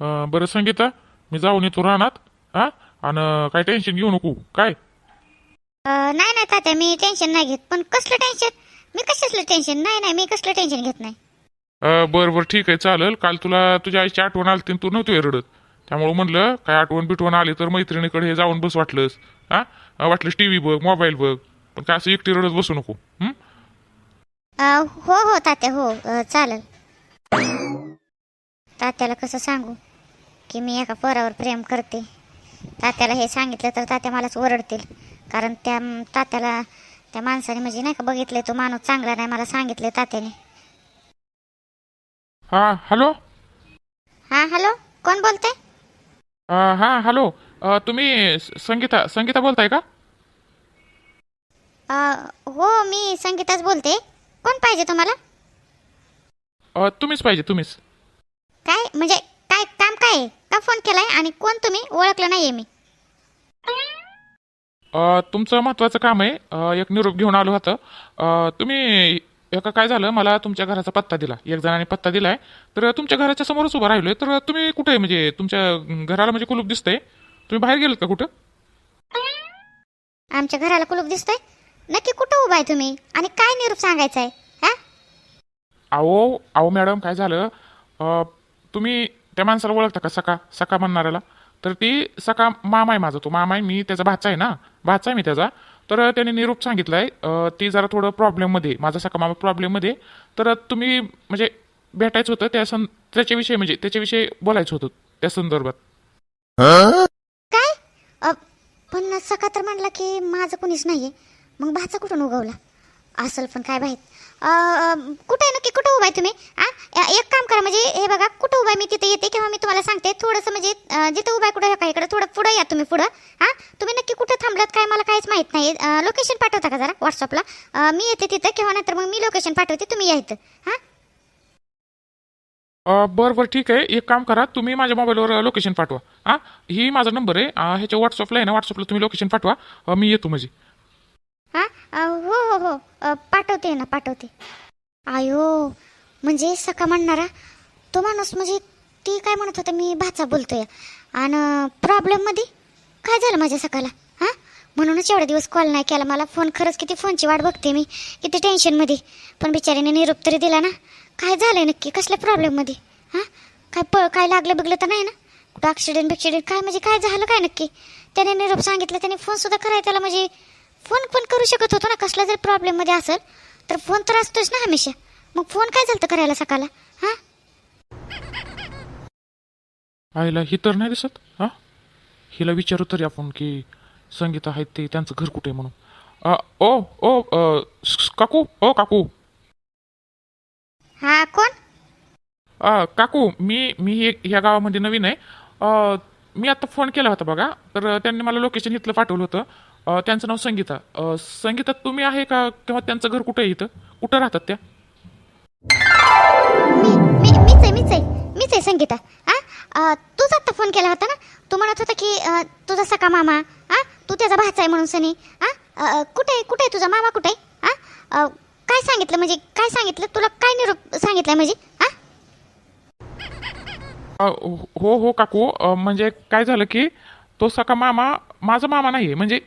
अं, बरं संगीता मी जाऊन येतो रानात हा? आणि काय टेन्शन घेऊ नको. काय? अं, नाही नाही तात्या मी टेन्शन नाही घेत. पण कसलं टेन्शन मी कशातलं टेन्शन नाही नाही मी कसलं टेन्शन घेत नाही. अं, बरं बरं ठीक आहे चालेल. काल तुला तुझ्या आईची आठवण आली तू नव्हती रडत. त्यामुळे म्हणलं काय आठवण बिटवण आली तर मैत्रिणीकडे हे जाऊन बस वाटलंस. हा? अं, वाटलंस टी व्ही बघ मोबाईल बघ. पण काय असं एकटी रडत बसू नको. हं? अं, हो हो तात्या हो. अं, चालेल. तात्याला कसं सांगू? की मी एका पोरावर प्रेम करते. तात्याला हे सांगितलं तर तात्या मलाच ओरडतील. कारण त्या तात्याला त्या माणसाने म्हणजे नाही का बघितले तो माणूस चांगला नाही मला सांगितले तात्याने. हा हॅलो? हा हॅलो? कोण बोलते हा हॅलो? तुम्ही स- संगीता संगीता बोलताय का? हो मी संगीताच बोलते. कोण पाहिजे तुम्हाला? अं, तुम्हीच पाहिजे तुम्हीच. काय? म्हणजे काय काम काय आहे? का फोन केलाय आणि कोण तुम्ही? ओळखलं नाहीये मी. अ, तुमचं महत्वाचं काम आहे. अ, एक निरोप घेऊन आलो होतं. अ, तुम्ही एका काय झालं? मला तुमच्या घराचा पत्ता दिला. एक जणाने पत्ता दिलाय. तर तुमच्या घराच्या समोरच उभं राहिलोय. तर तुम्ही कुठे आहे? म्हणजे तुमच्या घराला म्हणजे कुलूप दिसतंय. तुम्ही बाहेर गेलात का कुठं? आमच्या घराला कुलूप दिसतोय? नक्की कुठं उभा आहे तुम्ही? आणि काय निरूप सांगायचा आहे हा? अहो अहो मॅडम काय झालं? अ, तुम्ही त्या माणसाला ओळखता का? सका सका म्हणणाऱ्याला. तर ती सका मामा आहे माझा तो मामा आहे मी त्याचा भाचा आहे ना? भाचा आहे मी त्याचा. तर त्याने निरूप सांगितलाय आहे ती जरा थोडं प्रॉब्लेममध्ये माझा सका मामा प्रॉब्लेममध्ये तर तुम्ही म्हणजे भेटायचं होतं त्या सं त्याच्याविषयी म्हणजे त्याच्याविषयी बोलायचं होतं त्या संदर्भात. काय? पण सका तर म्हणला की माझं कोणीच नाहीये. मग भाचा कुठून उगवला? असल पण काय माहीत अ, कुठे आहे नक्की? कुठं उभा आहे तुम्ही? आ? एक काम करा म्हणजे हे बघा कुठं उभा आहे मी तिथे येते किंवा मी तुम्हाला सांगते. थोडंसं म्हणजे जिथं उभा आहे कुठं काय इकडे थोडं पुढं या तुम्ही पुढं. हां तुम्ही नक्की कुठं थांबलात काय मला काहीच माहीत नाही लोकेशन पाठवता का जरा व्हॉट्सअपला मी येते तिथं किंवा नंतर मग मी लोकेशन पाठवते तुम्ही या इथं. हां बरं बरं ठीक आहे. एक काम करा तुम्ही माझ्या मोबाईलवर लोकेशन पाठवा. हां ही माझा नंबर आहे. ह्याच्या व्हॉट्सअपला आहे ना व्हॉट्सअपला तुम्ही लोकेशन पाठवा. मी येतो म्हणजे. हां हो हो हो. पाठवते ना पाठवते. आयो म्हणजे सका म्हणणारा तो माणूस म्हणजे ती काय म्हणत होता मी भाचा बोलतोय. आणि प्रॉब्लेममध्ये काय झालं माझ्या सकाला हां? म्हणूनच एवढे दिवस कॉल नाही केला मला. फोन खरंच किती फोनची वाट बघते मी. किती टेन्शनमध्ये पण बिचारीने निरोप तरी दिला ना. काय झालंय नक्की? कसल्या प्रॉब्लेममध्ये हां? काय प काय लागलं बिगलं तर नाही ना? कुठं ॲक्सिडेंट बिक्सिडेंट काय म्हणजे काय झालं काय नक्की? त्याने निरोप सांगितलं त्याने फोनसुद्धा करायला त्याला म्हणजे फोन पण करू शकत होतो ना कसला जर प्रॉब्लेममध्ये असेल तर फोन तर असतोच ना हमेशा. मग फोन काय झालं करायला सकाळला? हां? आईला ही तर नाही दिसत हां? हिला विचारू तरी आपण की संगीता आहेत ते त्यांचं घर कुठे आहे म्हणून. अ, ओ ओ अ, स- काकू ओ काकू. हां कोण? अ, काकू मी मी हे- ह्या गावामध्ये नवीन आहे. अ, मी आता फोन केला होता बघा तर त्यांनी मला लोकेशन इथलं पाठवलं होतं. अ, त्यांचं नाव संगीता. अ, संगीता तुम्ही आहे का किंवा त्यांचं घर कुठं आहे इथं? कुठं राहतात त्या? मी मी मीच आहे मीच आहे. मीच आहे संगीता. तूच आत्ता फोन केला होता ना? तू म्हणत होता की अ, तुझा सका मामा. हां तू त्याचा भाचा आहे म्हणून सनी. हां कुठे आहे? कुठे आहे तुझा मामा कुठे आहे? हां काय सांगितलं म्हणजे काय सांगितलं? तुला काय निरोप सांगितलंय म्हणजे? हां अ, हो हो काकू. अ, म्हणजे काय झालं की तो सका मामा माझा मामा नाही म्हणजे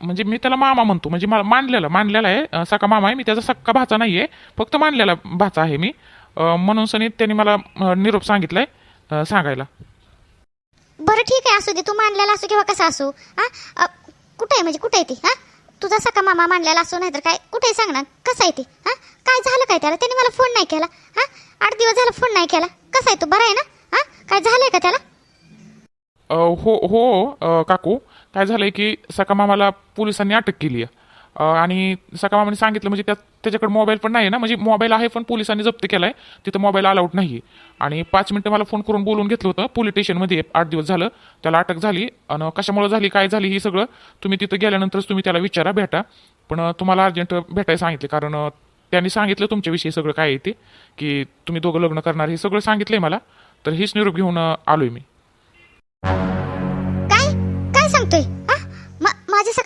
म्हणजे मी त्याला मामा म्हणतो. म्हणजे मला मानलेला मानलेला आहे. सका मामा आहे. मी त्याचा सक्का भाचा नाही आहे फक्त मानलेला भाचा आहे मी. म्हणून सनी त्यांनी मला निरोप सांगितलाय सांगायला. बरं ठीक आहे असू दे. तू मानलेला असू किंवा कसा असू हा? कुठे आहे? म्हणजे कुठे आहे ती हा? तुझा सका मामा मानलेला असू नाही तर काय? कुठे सांग ना. कसा आहे ती हा? काय झालं काय त्याला? त्याने मला फोन नाही केला हा? आठ दिवस झाला फोन नाही केला. कसा आहे तू? बरा आहे ना? हा? काय झालंय का त्याला? हो हो काकू. काय झालंय की सकामामाला पोलिसांनी अटक केली आहे. आणि सकामामाने सांगितलं म्हणजे त्यात त्याच्याकडे मोबाईल पण नाही ना म्हणजे मोबाईल आहे पण पोलिसांनी जप्त केलाय तिथं मोबाईल अलाउड नाही आणि पाच मिनटं मला फोन करून बोलून घेतलं होतं पोलीस स्टेशनमध्ये आठ दिवस झालं त्याला अटक झाली. आणि कशामुळे झाली काय झाली हे सगळं तुम्ही तिथं गेल्यानंतरच तुम्ही त्याला विचारा भेटा. पण तुम्हाला अर्जंट भेटायला सांगितले कारण त्यांनी सांगितलं तुमच्याविषयी सगळं काय आहे ते की तुम्ही दोघं लग्न करणार हे सगळं सांगितलंय मला. तर हेच निरोप घेऊन आलोय मी.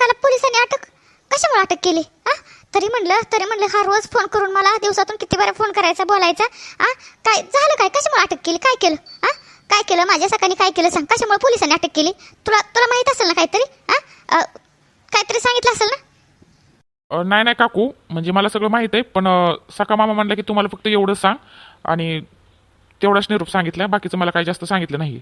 मा- पोलिसांनी अटक? कशामुळे अटक केली? आ? तरी म्हणलं तरी म्हणलं हा रोज फोन करून मला दिवसातून किती वेळा फोन करायचा बोलायचा आ? काय झालं काय? कशामुळे अटक केली? काय केलं? आ? काय केलं? माझ्या सकाळी काय केलं सांग? कशामुळे पोलिसांनी अटक केली? तुला तुला माहीत असेल ना काहीतरी? आ? काहीतरी सांगितलं असेल ना? नाही नाही काकू. म्हणजे मला सगळं माहीत आहे पण सका मामा म्हणला की तुम्हाला फक्त एवढंच सांग आणि तेवढाच निरूप सांगितलं. बाकीचं मला काही जास्त सांगितलं नाही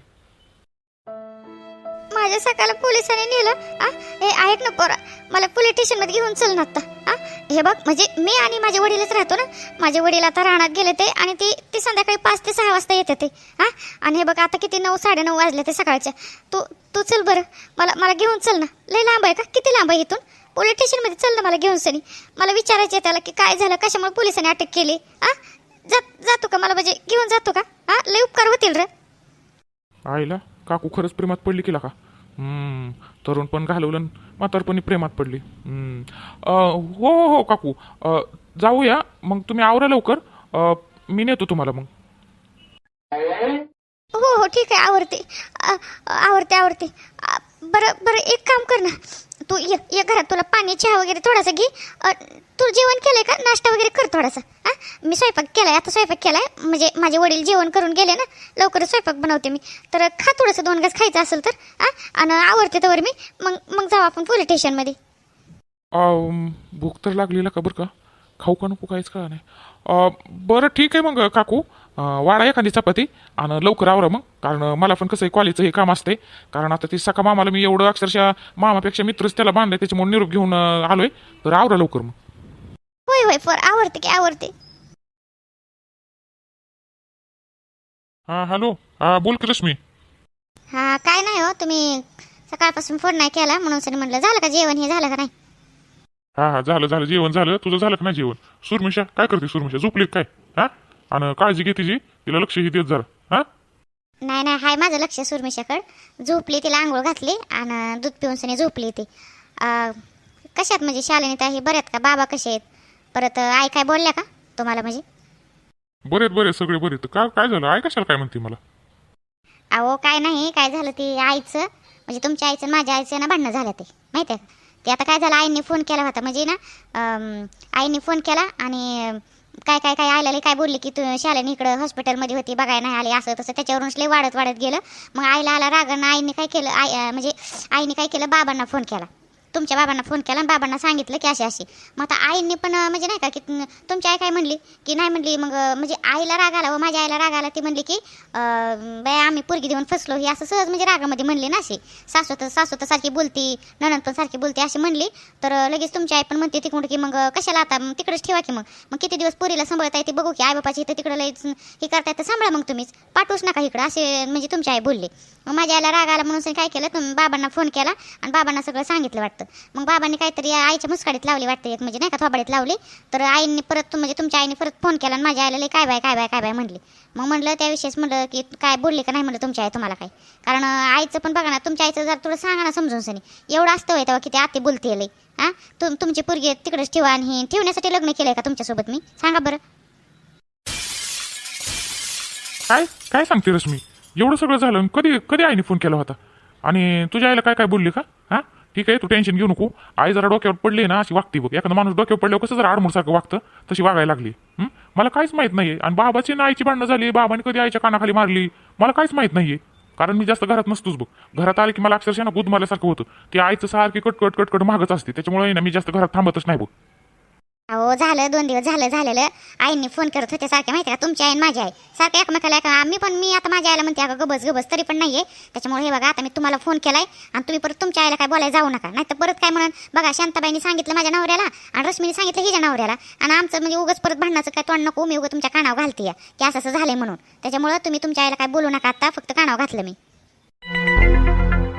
माझ्या सकाळला पोलिसांनी नेलं. आ हे ऐक ना पोरा मला पोलीस स्टेशनमध्ये घेऊन चल ना आता आ हे बघ म्हणजे मी आणि माझे वडीलच राहतो ना. माझे वडील आता राहण्यात गेले ते आणि ती ती संध्याकाळी पाच ते सहा वाजता येते ते. हा आणि हे बघ आता किती नऊ साडेनऊ वाजले ते सकाळच्या तू तू चल बरं. मला मला घेऊन चल ना. लय लांब आहे का? किती लांब आहे इथून? पोलीस स्टेशनमध्ये चल ना मला घेऊन सनी. मला विचारायचं आहे त्याला की काय झालं? कशामुळे पोलिसांनी अटक केली? आ जात जातो का मला? म्हणजे घेऊन जातो का? हा लय उपकार होतील रे. आईला काकू खरंच प्रेमात पडली केला का हम्म, तरुण पण घालवलं म्हातारपणी प्रेमात पडली. हम्म. अ, हो हो हो काकू. अ, जाऊया. मग तुम्ही आवरा लवकर. अ, मी नेतो तुम्हाला मग. हो हो ठीक आहे आवडते आ- आवडते आवडते आ, बरं बरं एक काम कर ना. तू ये ये घरात तुला पाणी चहा वगैरे थोडासा घे. तू जेवण केलंय का? नाश्ता वगैरे कर थोडासा. हा? मी स्वयंपाक केलाय आता स्वयंपाक केलाय. म्हणजे माझे वडील जेवण करून गेले ना लवकरच स्वयंपाक बनवते मी. तर खा थोडंसं दोन घास खायचं असेल तर हा? आणि आवडते तर मी मग मग जाऊ आपण पोलीस स्टेशनमध्ये. भूक तर लागलेला का बरं का? खाऊ का नको काहीच का नाही बरं ठीक आहे मग काकू. वाढा एखादी चपाती आणि लवकर आवरा मग. कारण मला पण कसं आहे कॉलेजचं हे काम असते कारण आता ती सका मामाला मी एवढं अक्षरशः मामापेक्षा मित्रच त्याला बांधले त्याच्यामुळे निरोप घेऊन आलोय. तर आवरा लवकर मग. होय होय फर आवडते की आवडते हां हॅलो. हां बोल की रश्मी. हा काय नाही हो तुम्ही सकाळपासून फोन नाही केला म्हणून सर म्हटलं झालं का जेवण हे झालं का नाही? हा हा झालं झालं जेवण झालं. तुझं झालं का नाही जेवण? सुरमिशा काय करते सुरमिशा? झोपली का काय? हा? आणि काळजी घे तिची. तिला लक्षही देत जरा. हा? नाही नाही हाय माझं लक्ष सुरमिशाकड झोपली तिला आंघोळ घातली आणि दूध पिऊन सनी झोपली ती. कशात म्हणजे शालिनी ताई बऱ्यात का? बाबा कसे आहेत? परत आई काय बोलल्या का तुम्हाला म्हणजे? बरे आहेत, बरे सगळे बरे. काय काय झालं? आई कशाला काय म्हणते मला? अहो काय नाही काय झालं ती आईचं? म्हणजे तुमच्या आईचं माझ्या आईचं ना भांडणं झालं ते. माहिती आहे? ते आता काय झालं? आईने फोन केला होता. म्हणजे ना आईने फोन केला आणि काय काय काय आलेले काय बोलली की तू शालेनी इकडं हॉस्पिटलमध्ये होती बघायला नाही आली असं तसं. त्याच्यावरूनच लय वाढत वाढत गेलं. मग आईला आला रागानं आईने काय केलं आई म्हणजे आईने काय केलं? बाबांना फोन केला. तुमच्या बाबांना फोन केला आणि बाबांना सांगितलं की अशी अशी. मग आता आईने पण म्हणजे नाही का की तुमची आई काय म्हणली? की नाही म्हणली मग म्हणजे आईला राग आला व माझ्या आईला राग आला ती म्हणली की अं, बाय आम्ही पोरगी देऊन फसलो. ही असं सहज म्हणजे रागामध्ये म्हणली ना अशी. सासू तर सासू तर सारखी बोलती ननंद पण सारखी बोलते अशी म्हणली. तर लगेच तुमची आई पण म्हणते तिकडून की मग कशाला आता मग तिकडेच ठेवा की मग. मग किती दिवस पुरीला सांभाळता येते बघू की आई बापाची इथं तिकडं लईच हे करता तर सांभाळा मग तुम्हीच. पाठवूच नका इकडं असे म्हणजे तुमची आई बोलली. मग माझ्या आईला राग आला म्हणून काय केलं? तुम्ही बाबांना फोन केला आणि बाबांना सगळं सांगितलं वाटतं. मग बाबांनी काहीतरी आईच्या मुस्काडीत लावली वाटतं एक म्हणजे नाही का थोबाडीत लावली. तर आईने परत म्हणजे तुमच्या आईने परत फोन केला आणि माझ्या आईला काय बाय काय बाय काय बाय म्हणली. मग म्हणलं त्याविषयीच म्हणलं की काय बोलली का नाही म्हणलं तुमच्या आई तुम्हाला काय कारण आईचं पण बघा ना तुमच्या आईचं जर थोडं सांगा ना समजून सनी. एवढं असतं होय तेव्हा किती आते बोलते लई. हां? तुम तुमची पुरगी तिकडेच ठेवा आणि हे ठेवण्यासाठी लग्न केलंय का तुमच्यासोबत मी? सांगा बरं. काय? काय सांगते रश्मी? एवढं सगळं झालं कधी कधी आईने फोन केला होता? आणि तुझ्या आईला काय काय बोलली का? हां? ठीक आहे तू टेन्शन घेऊ नको. आई जरा डोक्यावर पडली ना अशी वागते बघ. एखादा माणूस डोक्यावर पडल्यावर कसं जरा आडमुडसारखं वागतं तशी वागायला लागली. मला काहीच माहीत नाहीये. आणि बाबाची ना आईची भांडणं झाली बाबाने कधी आईच्या कानाखाली मारली मला काहीच माहीत नाहीये. कारण मी जास्त घरात नसतोच बघ. घरात आले की मला अक्षरशः ना गुद मारल्यासारखं होतं. ते आईचं सारखी कटकट कटकट मागच असते. त्याच्यामुळे ना मी जास्त घरात थांबतच नाही बघ. अहो झालं दोन दिवस झालं झालेलं. आईंनी फोन करत होते सारखे माहिती का? तुमची आई माझी आई. सारखं एकमेकाला एका आम्ही पण मी आता माझ्या आईला म्हणते अगं गबस गबस तरी पण नाही आहे त्याच्यामुळे हे बघा आता मी तुम्हाला फोन केलाय आणि तुम्ही परत तुमच्या आईला काय बोलायला जाऊ नका. नाही तर परत काय म्हणून? बघा शांताबाईंनी सांगितलं माझ्या नवऱ्याला आणि रश्मीने सांगितलं हिच्या नवऱ्याला. आणि आमचं म्हणजे उगच परत भांडणाचं काय तोंड नको मी उगं तुमच्या कानावर घालते की असं असं झालंय म्हणून. त्याच्यामुळे तुम्ही तुमच्या आईला काय बोलू नका आता फक्त कानावर घातलं मी.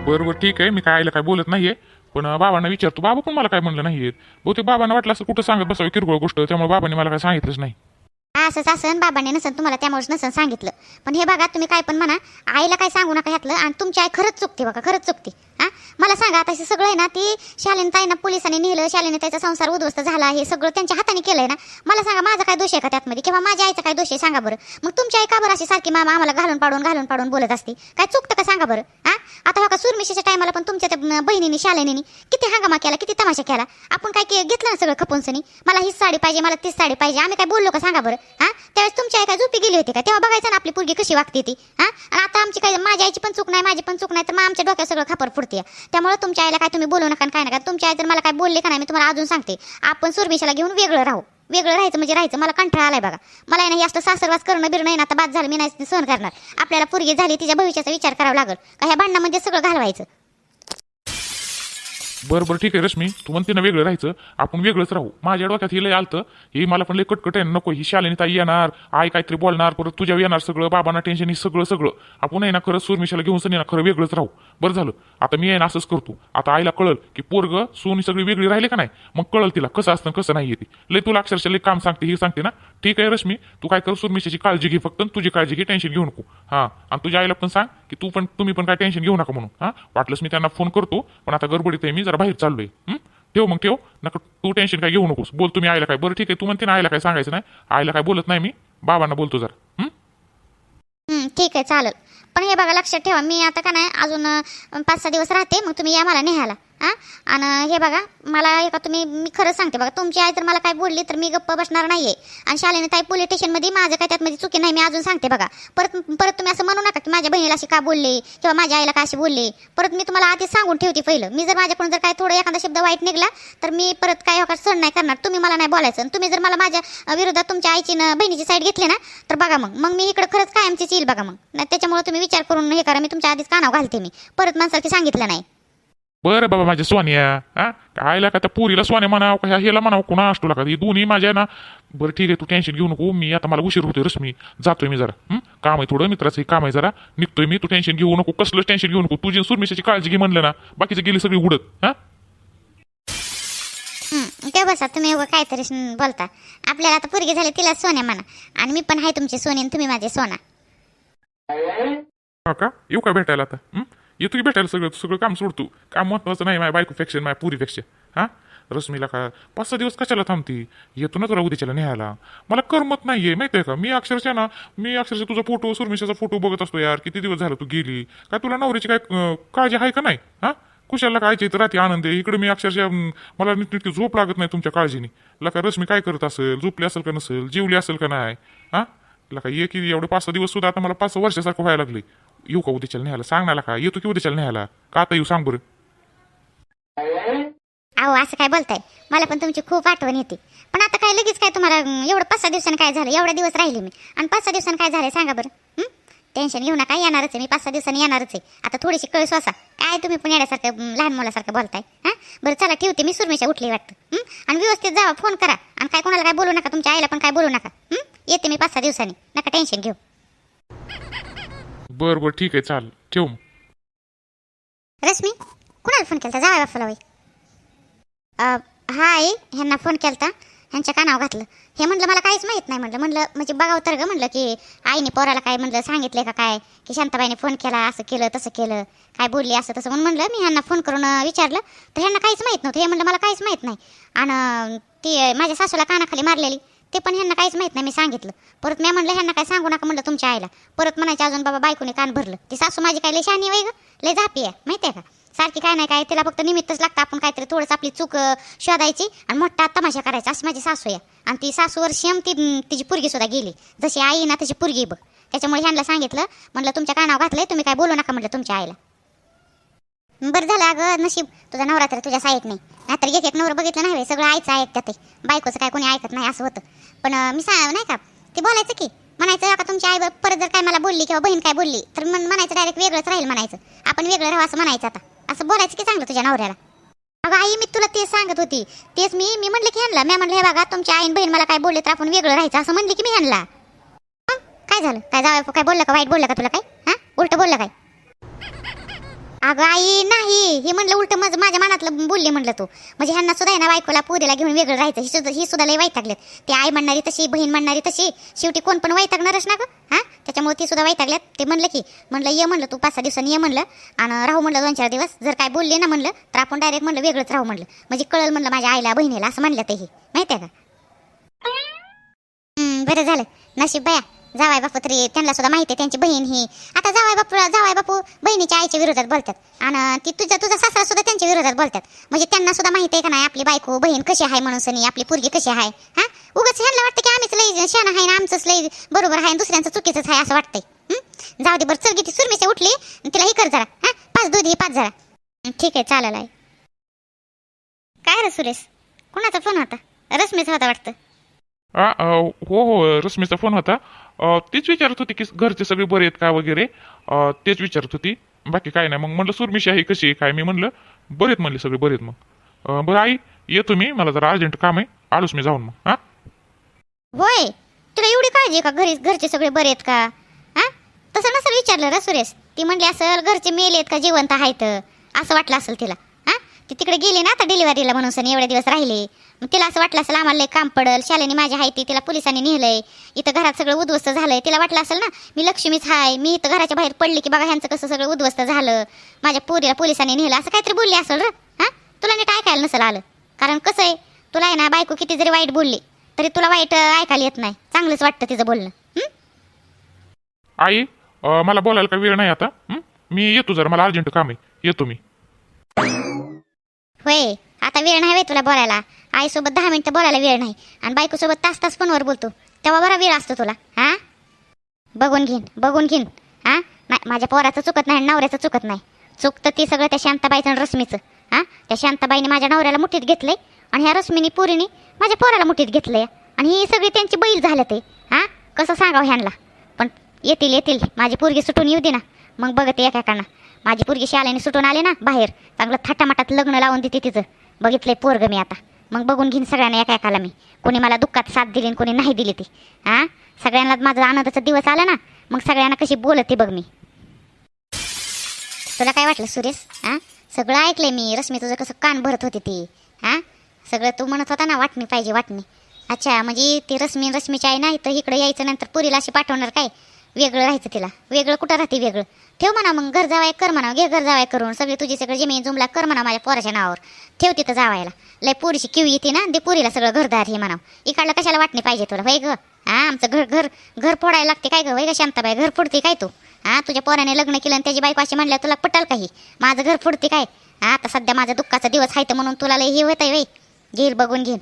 बरोबर ठीक आहे. मी काय आईला काय बोलत नाहीये. पण बाबांना विचारतो बाबा पण मला काय म्हणलं नाहीये? बहुतेक बाबांना वाटलं असं कुठं सांगत बसावं किरकोळ गोष्ट त्यामुळे बाबांनी मला काय सांगितलंच नाही. असंच असं बाबांनी नसन तुम्हाला त्यामुळेच नसन सांगितलं. पण हे बघा तुम्ही काय पण म्हणा आईला काय सांगू नका ह्यातलं आणि तुमची आई खरंच चुकते बघा खरंच चुकते. हा? मला सांगा आता हे सगळं आहे ना ती शालीन ताईना पोलिसांनी नेलं शालेने त्याचा संसार उद्ध्वस्त झाला हे सगळं त्यांच्या हाताने केलंय ना? मला सांगा माझा काय दोष आहे का त्यातमध्ये? किंवा माझ्या आईचा काय दोष आहे? सांगा बरं. मग तुमची आई का बरं अशी सारखी मामा आम्हाला घालून पाडून घालून पाडून बोलत असते? काय चुकतं का सांगा बरं? हा? आता हो का सुरमिशीच्या टायमाला पण तुमच्या त्या बहिणीने शालिनीने किती हंगामा केला किती तमाशा केला? आपण काय के- घेतलं ना सगळं खपून सनी मला हीच साडी पाहिजे मला तीच साडी पाहिजे आम्ही काय बोललो का सांगा बरं? हा? त्यावेळेस तुमची आई काय झोपी गेली होती का? तेव्हा बघायचं ना आपली पुरगी कशी वागते ती हा? आणि आता आमची काय माझ्या आईची पण चूक नाही माझी पण चूक नाही तर मग आमच्या डोक्यात सगळं खापर होती. त्यामुळे तुमच्या आईला काय तुम्ही बोलू नका काय नका. तुमच्या आई जर मला काय बोलले का नाही मी तुम्हाला अजून सांगते. आपण सुरमिशाला घेऊन वेगळं राहू. वेगळं राहायचं म्हणजे राहायचं. मला कंटाळा आलाय बघा. मला नाही असं सासरवास करणं बिरणं नाही ना आता बाद झालं मी नाही सहन करणार. आपल्याला पोरगी झाली तिच्या भविष्याचा विचार करावा लागल. का ह्या भांडणामध्ये म्हणजे सगळं घालवायचं. बरं बरं ठीक आहे रश्मी. तू म्हणते ना वेगळं राहायचं. आपण वेगळंच राहू. माझ्या डोक्यात हे लय आलतं. हे मला पण लय कटकट आहे. नको ही शालिनी ताई येणार. आई काहीतरी बोलणार. परत तुझ्या येणार सगळं. बाबांना टेन्शन हे सगळं सगळं. आपण आहे ना खरं सुरमिशाला घेऊन सनी ना खरं वेगळंच राहू. बरं झालं. आता मी आहे ना असंच करतो. आता आईला कळल की पोरग सोनी सगळी वेगळी राहिले का नाही? मग कळल तिला. कसं असतं कसं नाही येते. लय तुला अक्षरशः लय काम सांगते हे सांगते ना. ठीक आहे रश्मी तू काय कर सुरमिशाची काळजी घे फक्त आणि तुझी काळजी घे टेन्शन घेऊ नको. हां आणि तुझ्या आईला पण सांग की तू पण तुम्ही पण काय टेन्शन घेऊ नका म्हणून. हां वाटलंच मी त्यांना फोन करतो पण आता गडबडीत आहे मी जरा बाहेर चाललोय. हं? ठेव मग ठेव. नका तू टेन्शन काय घेऊ नकोस. बोल तुम्ही आईला काय. बरं ठीक आहे तू म्हणते ना आईला काय सांगायचं नाही. आईला काय बोलत नाही मी. बाबांना बोलतो जरा. हं? हं, ठीक आहे चालेल. पण हे बघा लक्षात ठेवा मी आता का नाही अजून पाच सहा दिवस राहते मग तुम्ही या मला न्यायला. हां? आणि हे बघा मला हे का तुम्ही मी खरं सांगते बघा तुमची आई जर मला काय बोलली तर मी गप्प बसणार नाही आहे आणि शालेने ताई पोलीस स्टेशनमध्ये माझं काय त्यात म्हणजे चुकी नाही मी अजून सांगते बघा. परत परत तुम्ही असं म्हणू नका की माझ्या बहिणीला अशी का बोलले किंवा माझ्या आईला का अशी बोलले. परत मी तुम्हाला आधीच सांगून ठेवते पहिलं. मी जर माझ्याकडून जर काय थोडं एखादा शब्द वाईट निघला तर मी परत काय होकार सण नाही करणार. तुम्ही मला नाही बोलायचं. आणि तुम्ही जर मला माझ्या विरोधात तुमच्या आईची बहिणीची साईड घेतली ना तर बघा मग. मग मी इकडे खरंच कायमचीच येईल बघा मग. नाही त्याच्यामुळे तुम्ही विचार करून हे करा. मी तुमच्या आधीच कानाव घालते मी. परत माणसाला सांगितलं नाही. बरं बाबा माझ्या सोनिया. हा? आईला का त्या पुरीला सोन्या म्हणावं का? ह्या हेला म्हणावं कुणा असतो का ही दोन्ही माझ्या ना. बरं ठीक आहे तू टेन्शन घेऊ नको. मी आता मला उशीर होतोय रश्मी. जातोय मी जरा. हं? काम आहे थोडं मित्राचं काम आहे जरा. निघतोय मी तू टेन्शन घेऊ नको. कसलंच टेन्शन घेऊ नको. तुझी सुरमिशाची काळजी घे म्हणलं ना बाकीची गेली सगळी उडत. हा? हं, ते बसा तुम्ही उगा काहीतरी श- बोलता. आपल्याला आता पोरगी झाली तिला सोन्या म्हणा. आणि मी पण आहे तुमची सोनी आणि तुम्ही माझे सोना. हा का? येऊ का भेटायला आता? हं? येतो की भेटायला सगळं सगळं काम सोडतो. काम महत्वाचं नाही माझ्या बायकोपेक्षा माझ्या पुरीपेक्षा हा? रश्मीला का पाच सहा दिवस कशाला थांबती? येतो ना तुला उद्याच्याला न्यायला. मला करमत नाहीये माहिती आहे का? मी अक्षरशः ना मी अक्षरशः तुझा फोटो सुरमिशाचा फोटो बघत असतो यार. किती दिवस झालं तू गेली? काय तुला नवऱ्याची काय काळजी आहे का नाही? हा? कुशाला काय इथं राहते आनंद आहे. इकडे मी अक्षरशः मला नीटनीटकी झोप लागत नाही तुमच्या काळजीने. लका रश्मी काय करत असेल? झोपली असेल का नसेल? जेवली असेल का नाही? हा? लका ये की एवढे पाच सहा दिवस सुद्धा आता मला पाच सहा वर्षासारखं व्हायला लागले. येऊ का उद्याच्याला न्यायला? सांग ना का? येतो की उद्याच्याला न्यायला? का आता येऊ? सांग बरं. अहो असं काय बोलताय? मला पण तुमची खूप आठवण येते. पण आता काय लगेच काय तुम्हाला अं, एवढं पाच सहा दिवसांनी काय झालं? एवढ्या दिवस राहिले मी. आणि पाच सहा दिवसांनी काय झालं सांगा बरं. टेन्शन घेऊ नका येणारच आहे मी. पाच सहा दिवसांनी येणारच आहे. आता थोडीशी कळ श्वासा काय तुम्ही पण येण्यासारखं अं, लहान मुलासारखं बोलताय? हां? बरं चला ठेवते मी. सुरमेशा उठली वाटतं. हं? आणि व्यवस्थित जावा फोन करा. आणि काय कोणाला काय बोलू नका तुमच्या आईला पण काय बोलू नका. हं? येते मी पाच सहा दिवसांनी. नका टेन्शन घेऊ. बरं बरं ठीक आहे चाल ठेव मग. रश्मी कुणाला फोन केलता? जावा बाप्पाला बाई. हा हाय ह्यांना फोन केलता. ह्यांच्या कानावर घातलं. हे म्हटलं मला काहीच माहीत नाही म्हटलं. म्हणलं म्हणजे बघावं तर ग म्हटलं की आईने पोराला काय म्हणलं सांगितले का काय? की शांताबाईने फोन केला असं केलं तसं केलं. काय बोलली असं तसं. म्हणून म्हणलं मी ह्यांना फोन करून विचारलं. तर ह्यांना काहीच माहीत नव्हतं. हे म्हणलं मला काहीच माहीत नाही. आणि ती माझ्या सासूला कानाखाली मारलेली. ते पण ह्यांना काहीच माहीत नाही मी सांगितलं. परत मी म्हणलं ह्यांना काय सांगू नका म्हणलं तुमच्या आईला. परत म्हणायचे अजून बाबा बायकोने कान भरलं. ती सासू माझी काय लय शहाणी वय ग? लय झापी आहे माहिती आहे का? सारखी काय नाही काय तिला फक्त निमित्तच लागतं आपण काहीतरी थोडंसं आपली चूक शोधायची आणि मोठा तमाशा करायचा अशी माझी सासू आहे. आणि ती सासूवर शेम ती तिची पुरगी सुद्धा गेली. जशी आई ना तशी पुरगी बघ. त्याच्यामुळे ह्यांना सांगितलं म्हणलं तुमच्या कानावर घातलंय तुम्ही काय बोलू नका म्हटलं तुमच्या आईला. बरं झालं अगं नशीब. तुझा नवरा तर तुझ्या साईड नाही. नाहीतर एक एक नवरा बघितलं नाही सगळं आईचं ऐकतात ते बायकोचं काय कोणी ऐकत नाही असं होतं. पण मी सांग नाही का ते बोलायचं की म्हणायचं का तुमची आई परत जर काय मला बोलली किंवा बहीण काय बोलली तर मन म्हणायचं डायरेक्ट वेगळंच राहील म्हणायचं. आपण वेगळं राहू असं म्हणायचं आता. असं बोलायचं की चांगलं तुझ्या नवऱ्याला. अगं आई मी तुला तेच सांगत होती. तेच मी मी म्हणलं की ह्यांना. मी म्हणलं हे बघा तुमची आईन बहीण मला काय बोलले तर आपण वेगळं राहायचं. असं म्हणले की मी ह्यांना. काय झालं? काय जावं काय बोललं का? वाईट बोललं का तुला काय हां? उलट बोललं काय? अगं आई नाही. हे म्हणलं उलट माझं माझ्या मनातलं बोलले म्हणलं तू. म्हणजे ह्यांना सुद्धा आहे ना बायकोला पुरीला घेऊन वेगळं राहायचं. ही सुद्धा ही सुद्धा लय वैतागलेत. ते आई म्हणणारी तशी बहीण म्हणणारी तशी. शेवटी कोण पण वैतागणारच ना गं? हां? त्याच्यामुळे ती सुद्धा वैतागल्यात. ते म्हणलं की म्हणलं ये म्हणलं तू पाच सहा दिवसांनी ये म्हणलं. आणि राहू म्हणलं दोन चार दिवस. जर काय बोलले ना म्हणलं तर आपण डायरेक्ट म्हणलं वेगळंच राहू म्हणलं. म्हणजे कळलं म्हणलं माझ्या आईला बहिणीला असं म्हणलं ते हे. माहिती आहे का बरं झालं. नशीब बाया. जावाय बापू तरी त्यांना सुद्धा माहिती आहे त्यांची बहीण ही. आता जावाय बापू जावाय बापू बहिणीच्या आईच्या विरोधात बोलतात. आणि ती तुझा तुझा सासरा सुद्धा त्यांच्या विरोधात बोलतात. म्हणजे त्यांना सुद्धा माहिती आहे का नाही आपली बायको बहीण कशी आहे म्हणून सनी आपली पोरगी कशी आहे? हा? उगाच ह्यांना वाटतं की आम्हीच लई शान आहे ना आमचंच लई बरोबर आहे दुसऱ्यांचं चुकीचंच आहे असं वाटतंय. जाऊ दे बरं चल ती सुरमेसे उठली तिला हे कर जरा. हा? पाच दूध हे पाच जरा. ठीक आहे चालेल आहे काय रे सुरेश? कोणाचा फोन होता? रश्मीचा होता वाटतं. हो हो रश्मीचा फोन होता. तीच विचारत होती की घरचे सगळे बरे आहेत का वगैरे? तेच विचारत होती. बाकी काय नाही. मग म्हणलं सुरमिशी आहे कशी आहे काय? मी म्हणलं बरे आहेत म्हणले सगळे बरे आहेत मग. बरं आई येतो मी मला जरा अर्जंट काम आहे. आलोच मी जाऊन मग. हां? होय? तुला एवढी काळजी आहे का? घरी घरचे सगळे बरे आहेत का? हा? तसं नसेल विचारलं रे सुरेश. ती म्हणली असेल घरचे मेले आहेत का? जिवंत आहेत. असं वाटलं असेल तिला. ती तिकडे गेली ना आता डिलिव्हरीला म्हणून सनी एवढे दिवस राहिले. मग तिला असं वाटलं असेल आम्हाला लई काम पडल शालेनी माझी आहे ती तिला पोलिसांनी नेलंय. इथं घरात सगळं उद्ध्वस्त झालंय. तिला वाटलं असेल ना मी लक्ष्मीच हाय मी इथं घराच्या बाहेर पडली की बघा ह्यांचं कसं सगळं उद्ध्वस्त झालं. माझ्या पोरीला पोलिसांनी नेलं. असं काहीतरी बोलली असेल र. हां? तुला नीट ऐकायला नसेल आलं. कारण कसं आहे तुला आहे ना बायको किती जरी वाईट बोलली तरी तुला वाईट ऐकायला येत नाही. चांगलंच वाटतं तिचं बोलणं. आई अ, मला बोलायला काही वेळ नाही आता. हं? मी येतो जरा. मला अर्जंट काम आहे. येतो मी. होय. आता वेळ नाही तुला बोलायला. आईसोबत दहा मिनिटं बोलायला वेळ नाही. आणि बायकोसोबत तास तास फोनवर बोलतो. तेव्हा बरा वेळ असतो तुला हा? बघून घेईन बघून घेईन हा? नाही माझ्या पोराचं चुकत नाही आणि नवऱ्याचं चुकत नाही. चुकतं ती सगळं त्या शांताबाईचं आणि रश्मीचं हा? त्या शांताबाईने माझ्या नवऱ्याला मुठीत घेतलंय आणि ह्या रश्मीने पुरीने माझ्या पोराला मुठीत घेतलंय. आणि ही सगळी त्यांची बैल झालं ते हा? कसं सांगावं ह्यांना? पण येतील येतील. माझी पोरगी सुटून येऊ दे ना. मग बघते एकाकांना. माझी पोरगी शाळेने सुटून आले ना बाहेर. चांगलं थाटामाटात लग्न लावून देते तिचं. बघितलंय पोरग मी आता. मग बघून घेईन सगळ्यांना एका एकाला मी. कोणी मला दुःखात साथ दिली कोणी नाही दिली ती. हां? सगळ्यांना माझा आनंदाचा दिवस आला ना मग सगळ्यांना कशी बोलते बघ मी. तुला काय वाटलं सुरेश? हां? सगळं ऐकलंय मी. रश्मी तुझं कसं कान भरत होती ती. हां? सगळं तू म्हणत होता ना वाटणी पाहिजे वाटणी. अच्छा म्हणजे ती रश्मी रश्मीची आई नाही तर इकडे यायचं नंतर पुरीला अशी पाठवणार काय? वेगळं राहायचं तिला. वेगळं कुठं राहते वेगळं? ठेव म्हणा मग घर जावाय कर म्हणा घे घर जावाय करून सगळी तुझी सगळं जमीन जुमला कर म्हणा माझ्या पोराच्या नावावर. ठेव तिथं जावायला. लय पोरीशी किव येते ना दे पुरीला सगळं घरदार हे म्हणा इकडलं कशाला वाटणे पाहिजे तुला वय ग? हा आमचं घर घर घर फोडायला लागते काय ग? वय ग शांताबाई घर फोडते काय तू? हा तुझ्या पोराने लग्न केलं आणि त्याची बायको अशी म्हणल्या तुला पटल काही माझं घर फोडते काय? आता सध्या माझा दुःखाचा दिवस आहे तर म्हणून तुला लय हे होत आहे वय घेईल बघून घेईन.